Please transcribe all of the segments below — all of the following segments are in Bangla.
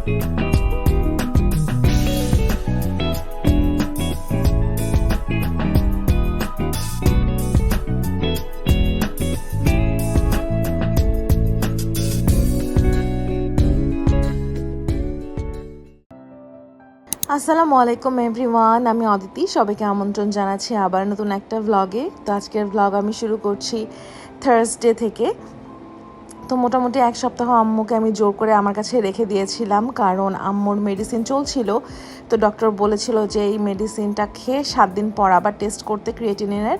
আসসালামু আলাইকুম এভরিওয়ান আমি অদিতি। সবাইকে আমন্ত্রণ জানাচ্ছি আবার নতুন একটা ভ্লগে তো আজকের ভ্লগ আমি শুরু করছি থার্সডে থেকে। তো মোটামুটি এক সপ্তাহ আম্মুকে আমি জোর করে আমার কাছে রেখে দিয়েছিলাম, কারণ আম্মুর মেডিসিন চলছিল। তো ডক্টর বলেছিল যে এই মেডিসিনটা খেয়ে সাত দিন পর আবার টেস্ট করতে ক্রিয়েটিনিনের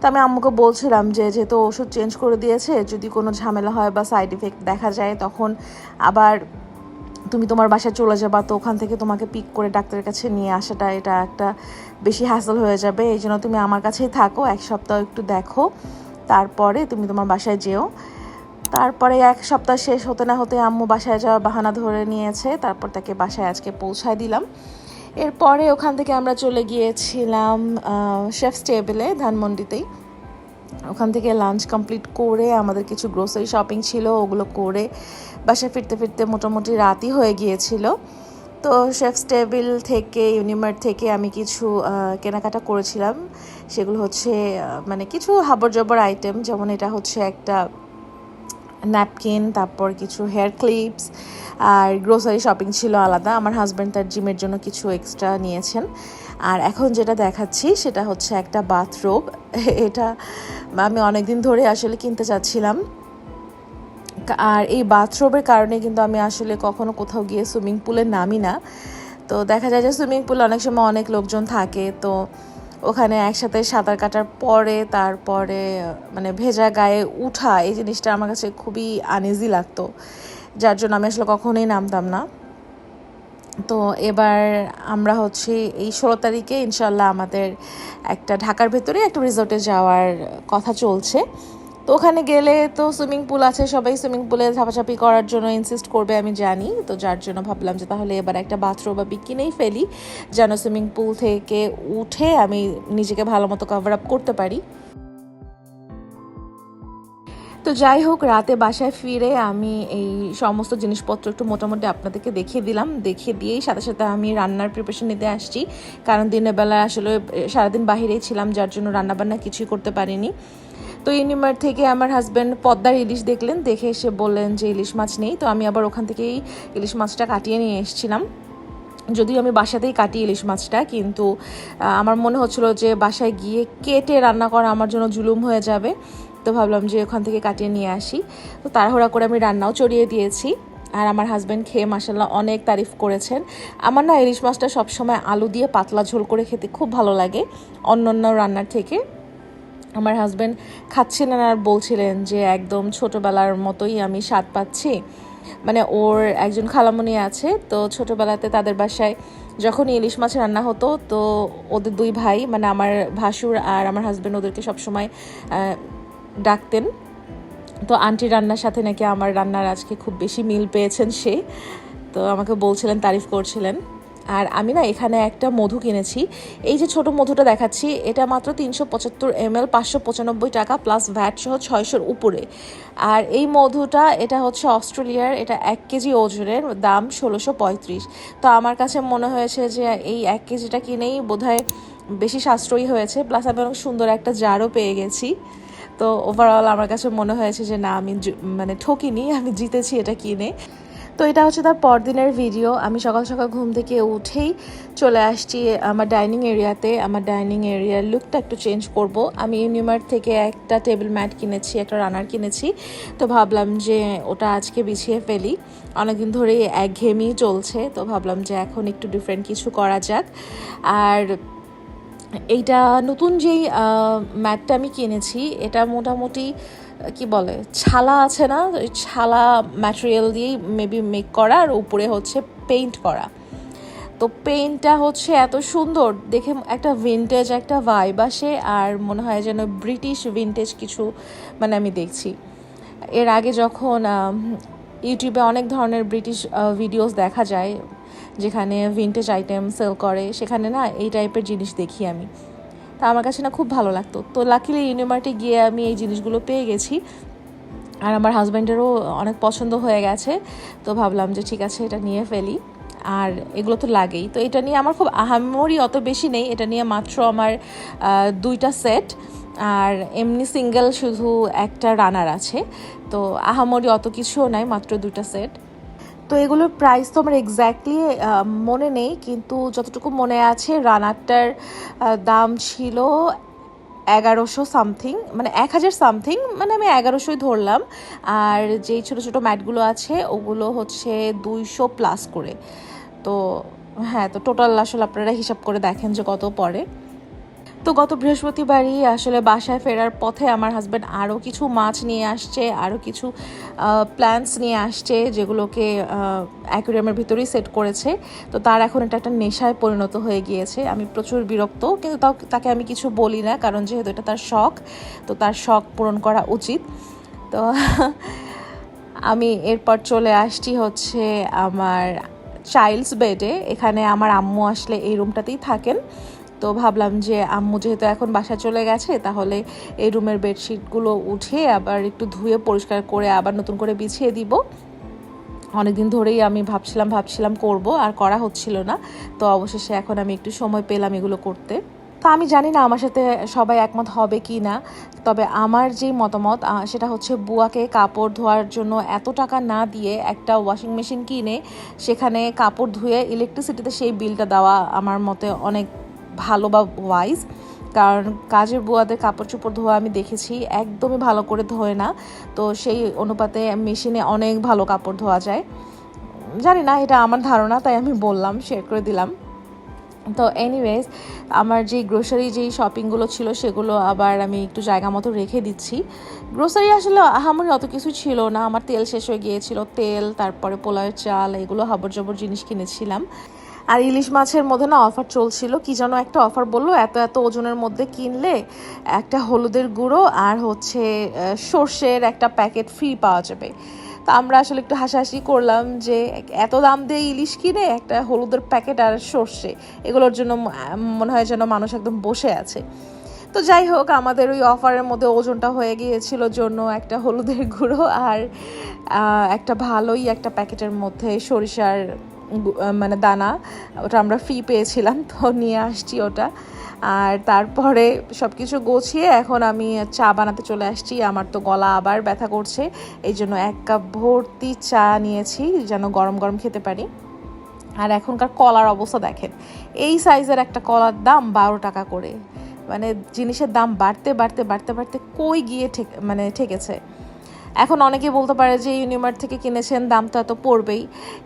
তো আমি আম্মুকে বলছিলাম যে যেহেতু ওষুধ চেঞ্জ করে দিয়েছে, যদি কোনো ঝামেলা হয় বা সাইড ইফেক্ট দেখা যায়, তখন আবার তুমি তোমার বাসায় চলে যাবা, তো ওখান থেকে তোমাকে পিক করে ডাক্তারের কাছে নিয়ে আসাটা এটা একটা বেশি হ্যাসল হয়ে যাবে। এই জন্য তুমি আমার কাছেই থাকো, এক সপ্তাহ একটু দেখো, তারপরে তুমি তোমার বাসায় যেও। তারপরে এক সপ্তাহ শেষ হতে না হতে আম্মু বাসায় যাওয়ার বাহানা ধরে নিয়েছে, তারপর তাকে বাসায় আজকে পৌঁছায় দিলাম। এরপরে ওখান থেকে আমরা চলে গিয়েছিলাম শেফ টেবিলে ধানমন্ডিতেই। ওখান থেকে লাঞ্চ কমপ্লিট করে আমাদের কিছু গ্রোসারি শপিং ছিল, ওগুলো করে বাসায় ফিরতে ফিরতে মোটামুটি রাতই হয়ে গিয়েছিল। তো শেফ টেবিল থেকে ইউনিমার্ট থেকে আমি কিছু কেনাকাটা করেছিলাম। সেগুলো হচ্ছে মানে কিছু হাবর জবর আইটেম যেমন এটা হচ্ছে একটা ন্যাপকিন তারপর কিছু হেয়ার ক্লিপস আর গ্রোসারি শপিং ছিল আলাদা। আমার হাজব্যান্ড তার জিমের জন্য কিছু এক্সট্রা নিয়েছেন। আর এখন যেটা দেখাচ্ছি, সেটা হচ্ছে একটা বাথরোব এটা আমি অনেকদিন ধরে আসলে কিনতে চাচ্ছিলাম। আর এই বাথরুমের কারণে কিন্তু আমি আসলে কখনো কোথাও গিয়ে সুইমিং পুলে নামি না। তো দেখা যায় যে সুইমিং পুলে অনেক সময় অনেক লোকজন থাকে, তো ওখানে একসাথে সাঁতার কাটার পরে তারপরে মানে ভেজা গায়ে উঠা, এই জিনিসটা আমার কাছে খুবই আনইজি লাগতো। যার জন্য আমি আসলে কখনোই নামতাম না। তো এবার আমরা হচ্ছে এই ষোলো তারিখে ইনশাল্লাহ আমাদের একটা ঢাকার ভেতরে একটা রিসোর্টে যাওয়ার কথা চলছে। তো ওখানে গেলে তো সুইমিং পুল আছে, সবাই সুইমিং পুলে ঝাপাঝাপি করার জন্য ইনসিস্ট করবে, আমি জানি। তো যার জন্য ভাবলাম যে তাহলে এবার একটা বাথরুম বা কিনেই ফেলি, যেন সুইমিং পুল থেকে উঠে আমি নিজেকে ভালো মতো কভার আপ করতে পারি। তো যাই হোক, রাতে বাসায় ফিরে আমি এই সমস্ত জিনিসপত্র একটু মোটামুটি আপনাদেরকে দেখিয়ে দিলাম। দেখিয়ে দিয়েই সাথে সাথে আমি রান্নার প্রিপারেশন নিতে আসছি। কারণ দিনের বেলা আসলে সারাদিন বাহিরেই ছিলাম, যার জন্য রান্নাবান্না কিছুই করতে পারিনি। তো ইউনিমার থেকে আমার হাজব্যান্ড পদ্মার ইলিশ দেখলেন, দেখে এসে বললেন যে ইলিশ মাছ নেই, তো আমি আবার ওখান থেকেই ইলিশ মাছটা কাটিয়ে নিয়ে এসেছিলাম। যদিও আমি বাসাতেই কাটি ইলিশ মাছটা, কিন্তু আমার মনে হচ্ছিল যে বাসায় গিয়ে কেটে রান্না করা আমার জন্য জুলুম হয়ে যাবে, তো ভাবলাম যে ওখান থেকে কাটিয়ে নিয়ে আসি। তো তাড়াহুড়া করে আমি রান্নাও চড়িয়ে দিয়েছি, আর আমার হাজব্যান্ড খেয়ে মাসাল্লাহ অনেক তারিফ করেছেন। আমার না ইলিশ মাছটা সবসময় আলু দিয়ে পাতলা ঝোল করে খেতে খুব ভালো লাগে অন্য অন্য রান্নার থেকে। আমার হাজব্যান্ড খাচ্ছিলেন আর বলছিলেন যে একদম ছোটোবেলার মতোই আমি স্বাদ পাচ্ছি। মানে ওর একজন খালামণি আছে, তো ছোটোবেলাতে তাদের বাসায় যখন ইলিশ মাছ রান্না হতো, তো ওদের দুই ভাই মানে আমার ভাসুর আর আমার হাজব্যান্ড ওদেরকে সবসময় ডাকতেন। তো আন্টি রান্নার সাথে নাকি আমার রান্নার আজকে খুব বেশি মিল পেয়েছেন সে। তো আমাকে বলছিলেন, তারিফ করছিলেন। আর আমি না এখানে একটা মধু কিনেছি। এই যে ছোট মধুটা দেখাচ্ছি, এটা মাত্র তিনশো পঁচাত্তর এম এল পাঁচশো পঁচানব্বই টাকা প্লাস ভ্যাট সহ ছয়শোর উপরে। আর এই মধুটা, এটা হচ্ছে অস্ট্রেলিয়ার, এটা এক কেজি ওজনের দাম ষোলোশো পঁয়ত্রিশ। তো আমার কাছে মনে হয়েছে যে এই এক কেজিটা কিনেই বোধহয় বেশি সাশ্রয়ী হয়েছে প্লাস আমি অনেক সুন্দর একটা জারও পেয়ে গেছি। তো ওভারঅল আমার কাছে মনে হয়েছে যে না, আমি মানে ঠকিনি, আমি জিতেছি এটা কিনে। তো এটা হচ্ছে তার পরদিনের ভিডিও আমি সকাল সকাল ঘুম থেকে উঠেই চলে আসছি আমার ডাইনিং এরিয়াতে আমার ডাইনিং এরিয়ার লুকটা একটু চেঞ্জ করব। আমি ইউনিমার্ট থেকে একটা টেবিল ম্যাট কিনেছি, একটা রানার কিনেছি। তো ভাবলাম যে ওটা আজকে বিছিয়ে ফেলি। অনেকদিন ধরেই একঘেয়েমি চলছে, তো ভাবলাম যে এখন একটু ডিফারেন্ট কিছু করা যাক। আর এইটা নতুন যেই ম্যাটটা আমি কিনেছি, এটা মোটামুটি কি বলে, ছালা আছে না, ওই ছালা ম্যাটেরিয়াল দিয়েই মেবি মেক করা আর উপরে হচ্ছে পেইন্ট করা। তো পেইন্টটা হচ্ছে এত সুন্দর, দেখে একটা ভিনটেজ একটা ভাইব আসে আর মনে হয় যেন ব্রিটিশ ভিনটেজ কিছু মানে আমি দেখছি। এর আগে যখন ইউটিউবে অনেক ধরনের ব্রিটিশ ভিডিওস দেখা যায়, যেখানে ভিনটেজ আইটেম সেল করে, সেখানে না এই টাইপের জিনিস দেখি আমি। তা আমার কাছে না খুব ভালো লাগতো। তো লাকিলি ইউনিমার্টে গিয়ে আমি এই জিনিসগুলো পেয়ে গেছি। আর আমার হাজব্যান্ডেরও অনেক পছন্দ হয়ে গেছে। তো ভাবলাম যে ঠিক আছে, এটা নিয়ে ফেলি। আর এগুলো তো লাগেই। তো এটা নিয়ে আমার খুব আহামরি অত বেশি নেই। এটা নিয়ে মাত্র আমার দুইটা সেট আর এমনি সিঙ্গেল শুধু একটা রানার আছে। তো আহামরি অত কিছুও নাই, মাত্র দুটা সেট তো এগুলোর প্রাইস তো আমার এক্স্যাক্টলি মনে নেই, কিন্তু যতটুকু মনে আছে রানারটার দাম ছিল এগারোশো সামথিং মানে এক হাজার সামথিং মানে আমি এগারোশোই ধরলাম। আর যেই ছোটো ছোটো ম্যাটগুলো আছে, ওগুলো হচ্ছে দুইশো প্লাস করে। তো হ্যাঁ তো টোটাল আসলে আপনারা হিসাব করে দেখেন যে কত পড়ে। তো গত বৃহস্পতিবারই আসলে বাসায় ফেরার পথে আমার হাজব্যান্ড আরও কিছু মাছ নিয়ে আসছে আরও কিছু প্ল্যান্টস নিয়ে আসছে যেগুলোকে অ্যাকুরিয়ামের ভিতরেই সেট করেছে। তো তার এখন এটা একটা নেশায় পরিণত হয়ে গিয়েছে। আমি প্রচুর বিরক্ত, কিন্তু তাও, তাকে আমি কিছু বলি না, কারণ যেহেতু এটা তার শখ, তো তার শখ পূরণ করা উচিত। তো আমি এরপর চলে আসছি হচ্ছে আমার চাইল্ডস বেডে এখানে আমার আম্মু আসলে এই রুমটাতেই থাকেন। তো ভাবলাম যে আম্মু যেহেতু এখন বাসা চলে গেছে, তাহলে এই রুমের বেডশিটগুলো উঠে আবার একটু ধুয়ে পরিষ্কার করে আবার নতুন করে বিছিয়ে দিব। অনেকদিন ধরেই আমি ভাবছিলাম ভাবছিলাম করব, আর করা হচ্ছিল না। তো অবশেষে এখন আমি একটু সময় পেলাম এগুলো করতে। তো আমি জানি না আমার সাথে সবাই একমত হবে কি না, তবে আমার যেই মতামত সেটা হচ্ছে বুয়াকে কাপড় ধোয়ার জন্য এত টাকা না দিয়ে একটা ওয়াশিং মেশিন কিনে সেখানে কাপড় ধুয়ে ইলেকট্রিসিটিতে সেই বিলটা দেওয়া আমার মতে অনেক ভালো বা ওয়াইজ কারণ কাজের বুয়াদের কাপড় চোপড় ধোয়া আমি দেখেছি, একদমই ভালো করে ধোয় না, তো সেই অনুপাতে মেশিনে অনেক ভালো কাপড় ধোয়া যায়। জানি না, এটা আমার ধারণা, তাই আমি বললাম শেয়ার করে দিলাম। তো এনিওয়েজ আমার যে গ্রোসারি যেই শপিংগুলো ছিল সেগুলো আবার আমি একটু জায়গা মতো রেখে দিচ্ছি। গ্রোসারি আসলে আমার অত কিছু ছিল না। আমার তেল শেষ হয়ে গিয়েছিল। তেল, তারপরে পোলাওয়ের চাল, এগুলো হাবর জবর জিনিস কিনেছিলাম। আর ইলিশ মাছের মধ্যে না অফার চলছিল। কি যেন একটা অফার বলল, এত এত ওজনের মধ্যে কিনলে একটা হলুদের গুঁড়ো আর হচ্ছে সর্ষের একটা প্যাকেট ফ্রি পাওয়া যাবে। তো আমরা আসলে একটু হাসাহাসি করলাম যে এত দাম দিয়ে ইলিশ কিনে একটা হলুদের প্যাকেট আর সর্ষে, এগুলোর জন্য মনে হয় যেন মানুষ একদম বসে আছে। তো যাই হোক, আমাদের ওই অফারের মধ্যে ওজনটা হয়ে গিয়েছিল জন্য একটা হলুদের গুঁড়ো আর একটা ভালোই একটা প্যাকেটের মধ্যে সরিষার মানে দানা, ওটা আমরা ফ্রি পেয়েছিলাম, তো নিয়ে আসছি ওটা। আর তারপরে সব কিছু গোছিয়ে এখন আমি চা বানাতে চলে আসছি। আমার তো গলা আবার ব্যথা করছে। এই জন্য এক কাপ ভর্তি চা নিয়েছি যেন গরম গরম খেতে পারি। আর এখনকার কলার অবস্থা দেখেন, এই সাইজের একটা কলার দাম বারো টাকা করে। মানে জিনিসের দাম বাড়তে বাড়তে বাড়তে বাড়তে কই গিয়ে মানে ঠেকেছে? এখন অনেকে বলতে পারে যে ইউনিমার্ট থেকে কিনেছেন দাম তো এত পড়বেই।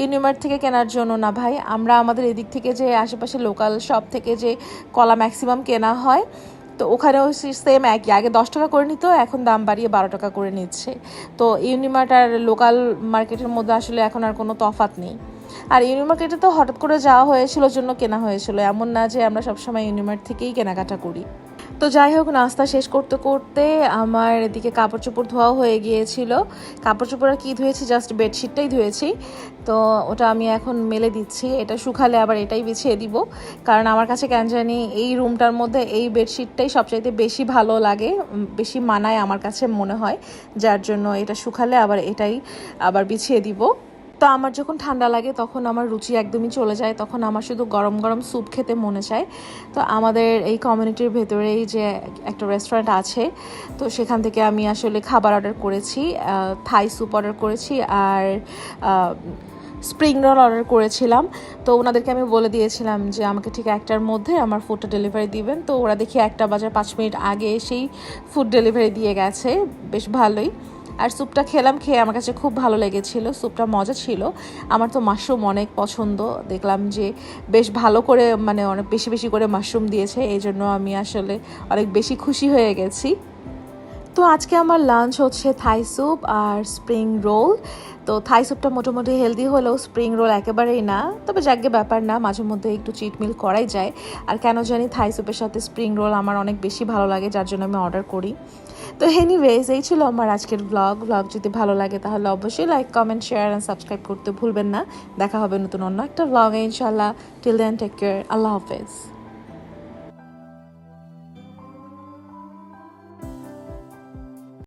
ইউনিমার্ট থেকে কেনার জন্য না ভাই, আমরা আমাদের এদিক থেকে যে আশেপাশে লোকাল শপ থেকে যে কলা ম্যাক্সিমাম কেনা হয়, তো ওখানেও সেম একই। আগে দশ টাকা করে নিত, এখন দাম বাড়িয়ে বারো টাকা করে নিচ্ছে। তো ইউনিমার্ট আর লোকাল মার্কেটের মধ্যে আসলে এখন আর কোনো তফাৎ নেই। আর ইউনিমার্কেটে তো হঠাৎ করে যাওয়া হয়েছিল, জন্য কেনা হয়েছিল। এমন না যে আমরা সবসময় ইউনিমার্ট থেকেই কেনাকাটা করি। তো যাই হোক, নাস্তা শেষ করতে করতে আমার এদিকে কাপড় চোপড় ধোয়াও হয়ে গিয়েছিল। কাপড় চোপড় আর কি ধুয়েছি? জাস্ট বেডশিটটাই ধুয়েছি। তো ওটা আমি এখন মেলে দিচ্ছি। এটা শুকালে আবার এটাই বিছিয়ে দিব। কারণ আমার কাছে কেন জানি এই রুমটার মধ্যে এই বেডশিটটাই সবচাইতে বেশি ভালো লাগে বেশি মানায় আমার কাছে মনে হয়। যার জন্য এটা শুকালে আবার এটাই আবার বিছিয়ে দিব। তো আমার যখন ঠান্ডা লাগে তখন আমার রুচি একদমই চলে যায়, তখন আমার শুধু গরম গরম স্যুপ খেতে মনে চায়। তো আমাদের এই কমিউনিটির ভেতরেই যে একটা রেস্টুরেন্ট আছে, তো সেখান থেকে আমি আসলে খাবার অর্ডার করেছি থাই স্যুপ অর্ডার করেছি আর স্প্রিং রোল অর্ডার করেছিলাম। তো ওনাদেরকে আমি বলে দিয়েছিলাম যে আমাকে ঠিক একটার মধ্যে আমার ফুডটা ডেলিভারি দিবেন। তো ওরা দেখি একটা বাজার পাঁচ মিনিট আগে এসেই ফুড ডেলিভারি দিয়ে গেছে, বেশ ভালোই। আর স্যুপটা খেলাম খেয়ে আমার কাছে খুব ভালো লেগেছিল, স্যুপটা মজা ছিল। আমার তো মাশরুম অনেক পছন্দ। দেখলাম যে বেশ ভালো করে মানে অনেক বেশি বেশি করে মাশরুম দিয়েছে এই জন্য আমি আসলে অনেক বেশি খুশি হয়ে গেছি। তো আজকে আমার লাঞ্চ হচ্ছে থাই স্যুপ আর স্প্রিং রোল তো থাই স্যুপটা মোটামুটি হেলদি হলেও স্প্রিং রোল একেবারেই না। তবে যাকে ব্যাপার না, মাঝে মধ্যে একটু চিট মিল করাই যায়। আর কেন জানি থাই স্যুপের সাথে স্প্রিং রোল আমার অনেক বেশি ভালো লাগে, যার জন্য আমি অর্ডার করি। তো এনিওয়েজ এই ছিল আমার আজকের ব্লগ ব্লগ যদি ভালো লাগে তাহলে অবশ্যই like comment share and subscribe করতে ভুলবেন না। দেখা হবে নতুন অন্য একটা ব্লগে ইনশাল্লাহ টিল দেন টেক কেয়ার আল্লাহ হাফেজ।